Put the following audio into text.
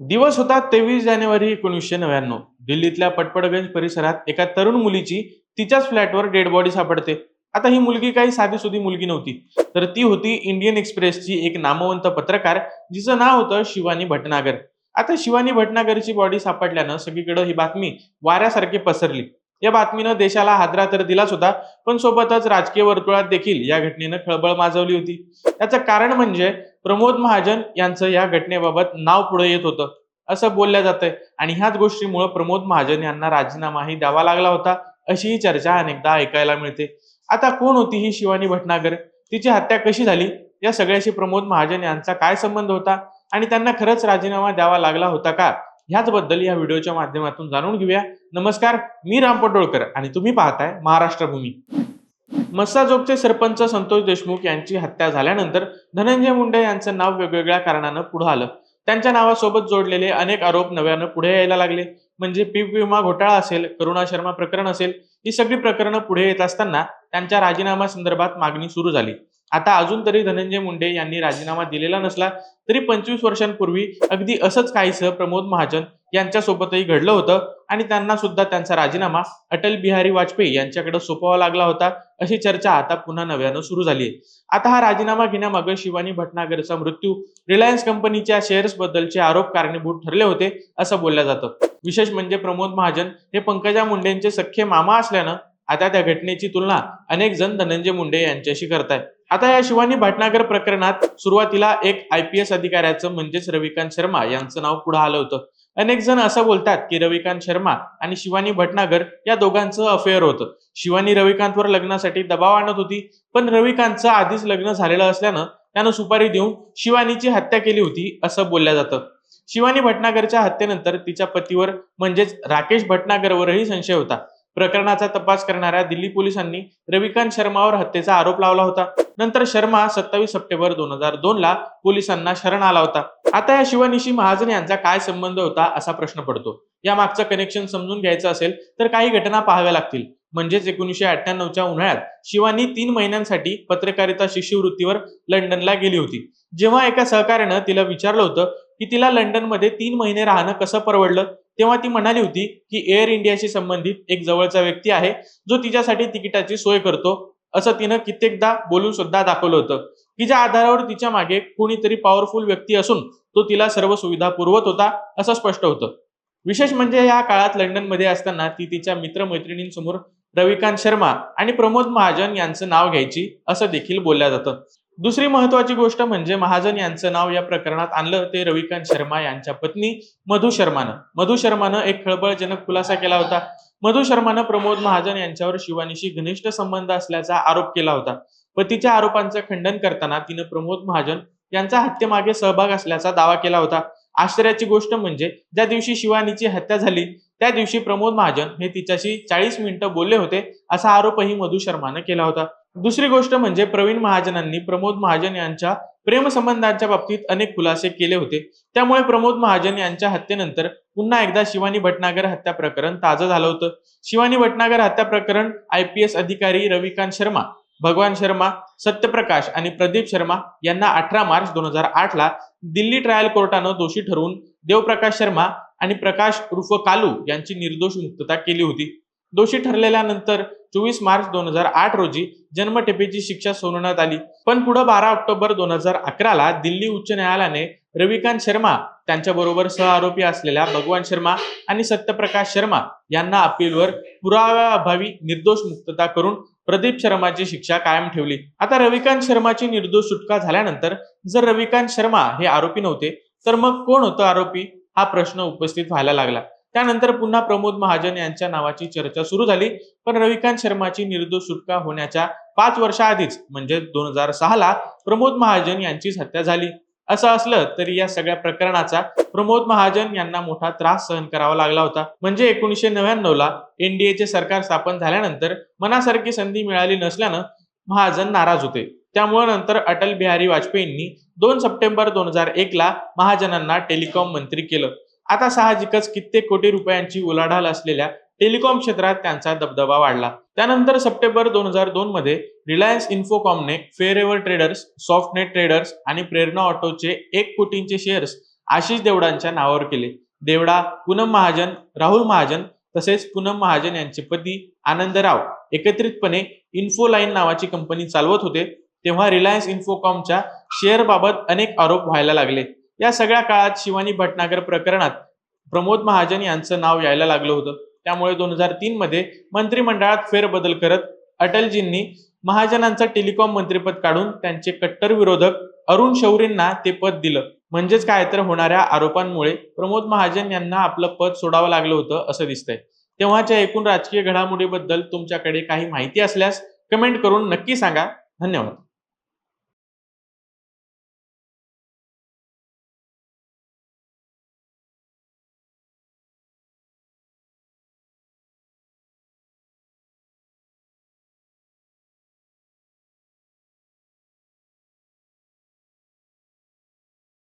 दिवस होता तेवीस जानेवारी एकोणीसशे नव्याण्णव. दिल्लीतल्या पटपडगंज परिसरात एका तरुण मुलीची तिच्याच फ्लॅटवर डेड बॉडी सापडते. आता ही मुलगी काही साधी सुधी मुलगी नव्हती. तर ती होती इंडियन एक्सप्रेसची एक नामवंत पत्रकार जिचं नाव होतं शिवानी भटनागर. आता शिवानी भटनागरची बॉडी सापडल्यानं सगळीकडे ही बातमी वाऱ्यासारखी पसरली. या बातमीनं देशाला हादरा तर दिलाच होता पण सोबतच राजकीय वर्तुळात देखील या घटनेनं खळबळ माजवली होती. त्याचं कारण म्हणजे प्रमोद महाजन यांचं या घटनेबाबत नाव पुढे येत होतं. असं बोलल्या जातंय. आणि ह्याच गोष्टीमुळे प्रमोद महाजन यांना राजीनामाही द्यावा लागला होता अशी ही चर्चा अनेकदा ऐकायला मिळते. आता कोण होती ही शिवानी भटनागर? तिची हत्या कशी झाली? या सगळ्याशी प्रमोद महाजन यांचा काय संबंध होता? आणि त्यांना खरंच राजीनामा द्यावा लागला होता का? ह्याच बद्दल या व्हिडिओच्या माध्यमातून जाणून घेऊया. नमस्कार मी राम पटोळकर आणि तुम्ही पाहताय महाराष्ट्र भूमी. मस्साजोगचे सरपंच संतोष देशमुख यांची हत्या झाल्यानंतर धनंजय मुंडे यांचं नाव वेगवेगळ्या कारणानं पुढे आलं. त्यांच्या नावासोबत जोडलेले अनेक आरोप नव्यानं पुढे यायला लागले. म्हणजे पीक विमा घोटाळा असेल करुणा शर्मा प्रकरण असेल ही सगळी प्रकरणं पुढे येत असताना त्यांच्या राजीनामा संदर्भात मागणी सुरू झाली. आता अजून तरी धनंजय मुंडे यांनी राजीनामा दिलेला नसला तरी पंचवीस वर्षांपूर्वी अगदी असंच काहीसं प्रमोद महाजन यांच्यासोबतही घडलं होतं. आणि त्यांना सुद्धा त्यांचा राजीनामा अटल बिहारी वाजपेयी यांच्याकडे सोपवा लागला होता अशी चर्चा आता पुन्हा नव्यानं सुरू झाली आहे आता हा राजीनामा घेण्यामागे शिवानी भटनागरचा मृत्यू रिलायन्स कंपनीच्या शेअर्स बद्दलचे आरोप कारणीभूत ठरले होते असं बोललं जातं. विशेष म्हणजे प्रमोद महाजन हे पंकजा मुंडेंचे सख्खे मामा असल्यानं आता त्या घटनेची तुलना अनेक जण धनंजय मुंडे यांच्याशी करतायत. आता या शिवानी भटनागर प्रकरणात सुरुवातीला एक आय पी एस अधिकाऱ्याचं म्हणजेच रविकांत शर्मा यांचं नाव पुढे आलं होतं. अनेक जण असं बोलतात की रविकांत शर्मा आणि शिवानी भटनागर या दोघांचं अफेअर होतं. शिवानी रविकांतवर लग्नासाठी दबाव आणत होती पण रविकांतचं आधीच लग्न झालेलं असल्यानं त्यानं सुपारी देऊन शिवानीची हत्या केली होती असं बोललं जातं. शिवानी भटनागरच्या हत्येनंतर तिच्या पतीवर म्हणजेच राकेश भटनागरवरही संशय होता. प्रकरणाचा तपास करणाऱ्या दिल्ली पोलिसांनी रविकांत शर्मावर हत्येचा आरोप लावला होता. नंतर शर्मा सत्तावीस सप्टेंबर दोन हजार दोन ला पोलिसांना शरण आला होता. आता या शिवानीशी महाजन यांचा काय संबंध होता असा प्रश्न पडतो. या मागचं कनेक्शन समजून घ्यायचं असेल तर काही घटना पाहाव्या लागतील. म्हणजेच एकोणीसशे अठ्ठ्याण्णवच्या उन्हाळ्यात शिवानी तीन महिन्यांसाठी पत्रकारिता शिष्यवृत्तीवर लंडनला गेली होती. जेव्हा एका सहकार्यानं तिला विचारलं होतं की तिला लंडनमध्ये तीन महिने राहणं कसं परवडलं? तेव्हा ती म्हणाली होती की एअर इंडियाशी संबंधित एक जवळचा व्यक्ती आहे जो तिच्यासाठी तिकिटाची सोय करतो असं तिनं कित्येकदा बोलून सुद्धा दाखवलं होतं. की ज्या आधारावर तिच्यामागे कोणीतरी पॉवरफुल व्यक्ती असून तो तिला सर्व सुविधा पुरवत होता असं स्पष्ट होतं. विशेष म्हणजे या काळात लंडनमध्ये असताना ती तिच्या मित्रमैत्रिणींसमोर रविकांत शर्मा आणि प्रमोद महाजन यांचं नाव घ्यायची असं देखील बोलल्या जातं. दुसरी महत्वाची गोष्ट म्हणजे महाजन यांचं नाव या प्रकरणात आणलं ते रविकांत शर्मा यांच्या पत्नी मधु शर्मानं. मधु शर्मानं एक खळबळजनक खुलासा केला होता. मधु शर्मानं प्रमोद महाजन यांच्यावर शिवानीशी घनिष्ठ संबंध असल्याचा आरोप केला होता. पतीच्या आरोपांचं खंडन करताना तिनं प्रमोद महाजन यांचा हत्येमागे सहभाग असल्याचा दावा केला होता. आश्चर्याची गोष्ट म्हणजे ज्या दिवशी शिवानीची हत्या झाली त्या दिवशी प्रमोद महाजन हे तिच्याशी चाळीस मिनिटं बोलले होते असा आरोपही मधु शर्मानं केला होता. दुसरी गोष्ट म्हणजे प्रवीण महाजनांनी प्रमोद महाजन यांच्या प्रेमसंबंधांच्या बाबतीत अनेक खुलासे केले होते. त्यामुळे प्रमोद महाजन यांच्या हत्येनंतर पुन्हा एकदा शिवानी भटनागर हत्या प्रकरण ताजं झालं होतं. शिवानी भटनागर हत्या प्रकरण आय पी एस अधिकारी रविकांत शर्मा भगवान शर्मा सत्यप्रकाश आणि प्रदीप शर्मा यांना अठरा मार्च दोन हजार आठ ला दिल्ली ट्रायल कोर्टानं दोषी ठरवून देवप्रकाश शर्मा आणि प्रकाश उर्फ कालू यांची निर्दोष मुक्तता केली होती. दोषी ठरलेल्यानंतर चोवीस मार्च दोन हजार आठ रोजी जन्मठेपेची शिक्षा सुनावण्यात आली. पण पुढे बारा ऑक्टोबर दोन हजार अकराला दिल्ली उच्च न्यायालयाने रविकांत शर्मा त्यांच्याबरोबर सहआरोपी असलेल्या भगवान शर्मा आणि सत्यप्रकाश शर्मा यांना अपीलवर पुराव्याअभावी निर्दोष मुक्तता करून प्रदीप शर्माची शिक्षा कायम ठेवली. आता रविकांत शर्माची निर्दोष सुटका झाल्यानंतर जर रविकांत शर्मा हे आरोपी नव्हते तर मग कोण होतं आरोपी? हा प्रश्न उपस्थित व्हायला लागला. त्यानंतर पुन्हा प्रमोद महाजन यांच्या नावाची चर्चा सुरू झाली. पण रविकांत शर्माची निर्दोष सुटका होण्याच्या पाच वर्षाआधीच म्हणजे दोन हजार सहा ला प्रमोद महाजन यांचीच हत्या झाली. असं असलं तरी या सगळ्या प्रकरणाचा प्रमोद महाजन यांना मोठा त्रास सहन करावा लागला होता. म्हणजे एकोणीसशे नव्याण्णव ला एनडीएचे सरकार स्थापन झाल्यानंतर मनासारखी संधी मिळाली नसल्यानं महाजन नाराज होते. त्यामुळे नंतर अटल बिहारी वाजपेयींनी दोन सप्टेंबर दोन हजार एक ला महाजनांना टेलिकॉम मंत्री केलं. आता साहजिकच कित्येक कोटी रुपयांची उलाढाल असलेल्या टेलिकॉम क्षेत्रात त्यांचा दबदबा वाढला. त्यानंतर सप्टेंबर दोन हजार दोन मध्ये रिलायन्स इन्फोकॉमने फेअरेवर ट्रेडर्स सॉफ्टनेट ट्रेडर्स आणि प्रेरणा ऑटोचे एक कोटींचे शेअर्स आशिष देवडांच्या नावावर केले. देवडा पूनम महाजन राहुल महाजन तसेच पूनम महाजन यांचे पती आनंदराव एकत्रितपणे इन्फोलाईन नावाची कंपनी चालवत होते. तेव्हा रिलायन्स इन्फोकॉमच्या शेअर बाबत अनेक आरोप व्हायला लागले. या सगळ्या काळात शिवानी भटनागर प्रकरणात प्रमोद महाजन यांचं नाव यायला लागलं होतं. त्यामुळे दोन हजार तीन मध्ये मंत्रिमंडळात फेरबदल करत अटलजींनी महाजनांचं टेलिकॉम मंत्रीपद काढून त्यांचे कट्टर विरोधक अरुण शौरींना ते पद दिलं. म्हणजेच काय तर होणाऱ्या आरोपांमुळे प्रमोद महाजन यांना आपलं पद सोडावं लागलं होतं असं दिसतंय. तेव्हाच्या एकूण राजकीय घडामोडीबद्दल तुमच्याकडे काही माहिती असल्यास कमेंट करून नक्की सांगा. धन्यवाद.